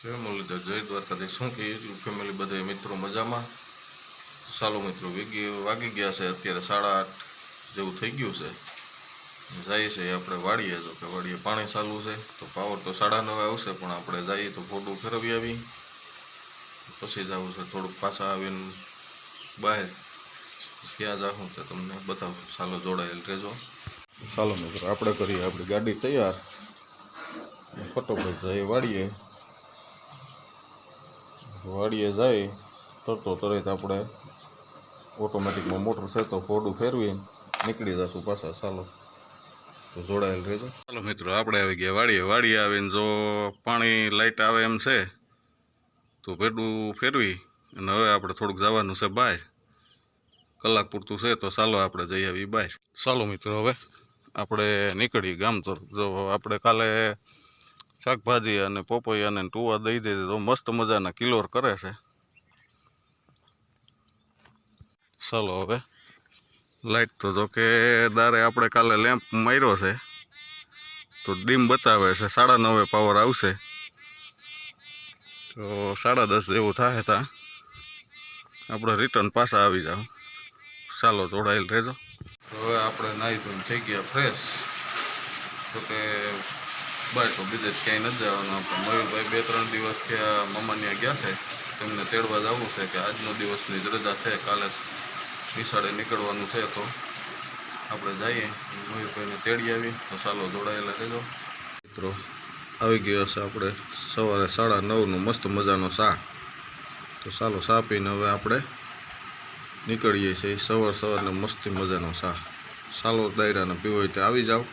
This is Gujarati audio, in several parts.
જય મુરલીધર જય દ્વારકાધીશ. શું કે ફેમિલી બધા મિત્રો મજામાં? ચાલો મિત્રો વેગી વાગી ગયા છે અત્યારે સાડા આઠ જેવું થઈ ગયું છે. જઈએ છે આપણે વાડીએ તો કે વાડીએ પાણી ચાલુ છે, તો પાવર તો સાડા નવે આવશે, પણ આપણે જઈએ તો ફોટો ફેરવી આવી. પછી જવું છે, થોડુંક પાછા આવીને બહાર ક્યાં જાઉં તો તમને બતાવું. ચાલો જોડાયેલ રહેજો. ચાલો મિત્રો, આપણે કરીએ આપણી ગાડી તૈયાર. ફટોફટ જઈએ વાડીએ. વાડીએ જાય, તરતો તરત આપણે ઓટોમેટિકમાં મોટર છે તો ફોડું ફેરવી, નીકળી જશું પાછા, ચાલો. તો જોડાયેલ રહેજો. ચાલો મિત્રો, આપણે આવી ગયા વાડીએ. વાડીએ આવીને જો પાણી લાઇટ આવે એમ છે, તો ભેડું ફેરવી અને હવે આપણે થોડુંક જવાનું છે બહાર. કલાક પૂરતું છે તો ચાલો આપણે જઈ આવીએ બહાર. ચાલો મિત્રો, હવે આપણે નીકળીએ ગામ તરફ. જો આપણે કાલે શાકભાજી અને પોપૈયા અને ટુવા દઈ દીધી તો મસ્ત મજાના કિલોર કરે છે. ચાલો હવે લાઈટ તો જો કે દારે આપણે કાલે લેમ્પ માર્યો છે. તો ડીમ બતાવે છે સાડા નવે પાવર આવશે. તો સાડા દસ જેવું થાય તા. આપણે રિટર્ન પાછા આવી જાવ ચાલો જોડાયેલ રહેજો. હવે આપણે નાહી ધોઈને થઈ ગયા ફ્રેશ તો કે બસ બીજે ક્યાંય નથી જવાનું. આપણે મયુરભાઈ બે ત્રણ દિવસ થયા મામાની ગયા છે. તેમને તેડવા જવું છે કે આજનો દિવસની જ રજા છે. કાલે નિશાળે નીકળવાનું છે તો આપણે જઈએ. મયુરભાઈને તેડી આવી. તો ચાલો જોડાયેલા રહેજો. મિત્રો, આવી ગયો છે આપણે સવારે સાડા નવનું મસ્ત મજાનો શા તો ચાલો શા પીને હવે આપણે નીકળીએ છીએ સવાર સવારને મસ્તી મજાનો શા ચાલો દાયરાને પીવો તો આવી જાઓ.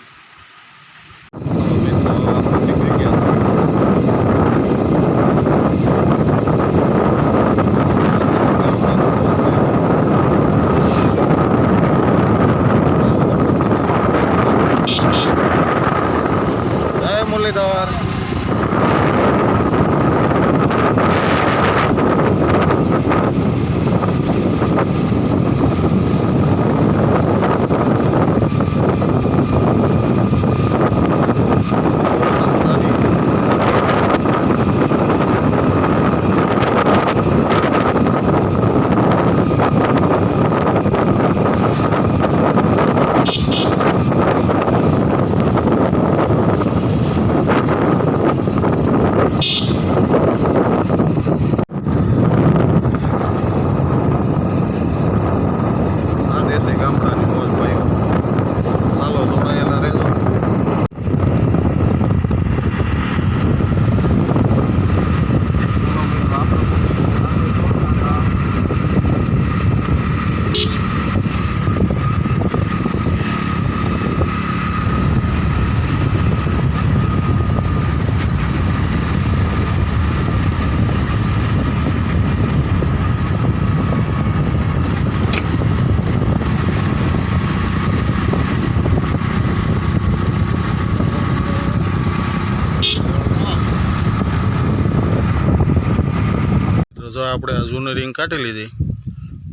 આપણે જૂની રિંગ કાઢી લીધી.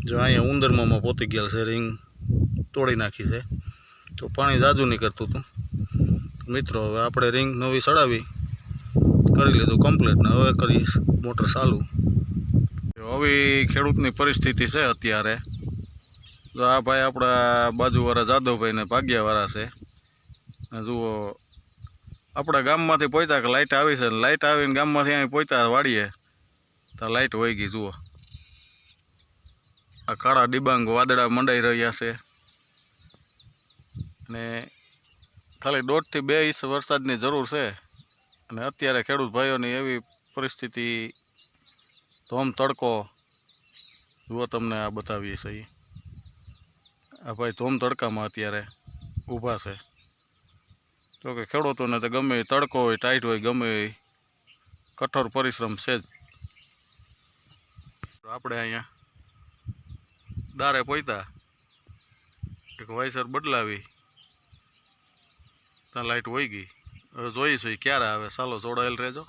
જો અહીંયા ઉંદરમાં પોતી ગયેલ છે રિંગ તોડી નાખી છે. તો પાણી જાજુ નીકળતું હતું. મિત્રો, હવે આપણે રિંગ નવી સડાવી કરી લીધું કમ્પ્લીટ ને હવે કરી મોટર ચાલુ. આવી ખેડૂતની પરિસ્થિતિ છે અત્યારે. જો આ ભાઈ આપણા બાજુવાળા જાદવભાઈને ભાગ્યાવાળા છે. જુઓ, આપણા ગામમાંથી પહોંચ્યા કે લાઇટ આવી છે. લાઇટ આવીને ગામમાંથી અહીં પહોંચ્યા વાડીએ તો લાઇટ વહી ગઈ, જુઓ. આ કાળા ડિબાંગ વાદળા મંડાઈ રહ્યા છે. અને ખાલી દોઢથી બે ઇંચ વરસાદની જરૂર છે. અને અત્યારે ખેડૂત ભાઈઓની એવી પરિસ્થિતિ, ધોમ તડકો. જુઓ તમને આ બતાવીએ છીએ. આ ભાઈ ધોમ તડકામાં અત્યારે ઊભા છે. જોકે ખેડૂતોને તો ગમે તડકો હોય, ટાઈટ હોય, ગમે કઠોર પરિશ્રમ છે જ. આપણે અહીંયા દારે પોતા એક વાયસર બદલાવી. ત્યાં લાઇટ વહી ગઈ. હવે જોઈશું ક્યારે આવે. ચાલો જોડાયેલ રહેજો.